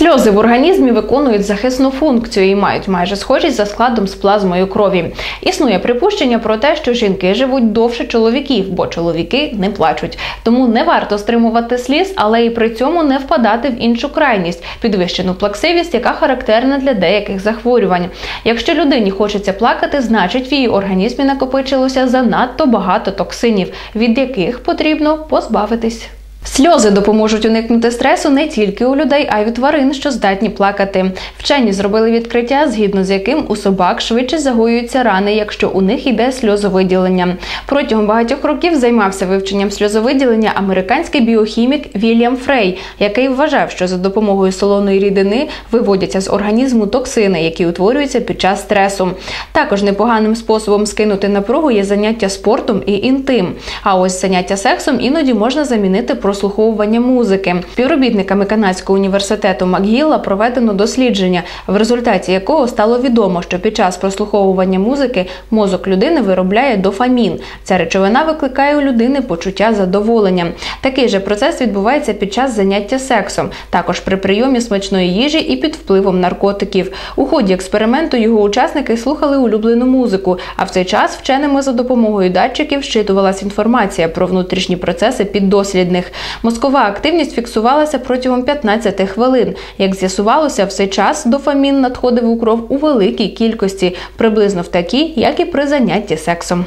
Сльози в організмі виконують захисну функцію і мають майже схожість за складом з плазмою крові. Існує припущення про те, що жінки живуть довше чоловіків, бо чоловіки не плачуть. Тому не варто стримувати сліз, але і при цьому не впадати в іншу крайність підвищену плаксивість, яка характерна для деяких захворювань. Якщо людині хочеться плакати, значить в її організмі накопичилося занадто багато токсинів, від яких потрібно позбавитись. Сльози допоможуть уникнути стресу не тільки у людей, а й у тварин, що здатні плакати. Вчені зробили відкриття, згідно з яким у собак швидше загоюються рани, якщо у них йде сльозовиділення. Протягом багатьох років займався вивченням сльозовиділення американський біохімік Вільям Фрей, який вважав, що за допомогою солоної рідини виводяться з організму токсини, які утворюються під час стресу. Також непоганим способом скинути напругу є заняття спортом і інтим. А ось заняття сексом іноді можна замінити прослуховування музики. Співробітниками канадського університету Макгілла проведено дослідження, в результаті якого стало відомо, що під час прослуховування музики мозок людини виробляє дофамін. Ця речовина викликає у людини почуття задоволення. Такий же процес відбувається під час заняття сексом, також при прийомі смачної їжі і під впливом наркотиків. У ході експерименту його учасники слухали улюблену музику. А в цей час вченими за допомогою датчиків щитувалася інформація про внутрішні процеси піддослідних. Мозкова активність фіксувалася протягом 15 хвилин. Як з'ясувалося, в цей час дофамін надходив у кров у великій кількості, приблизно в такій, як і при занятті сексом.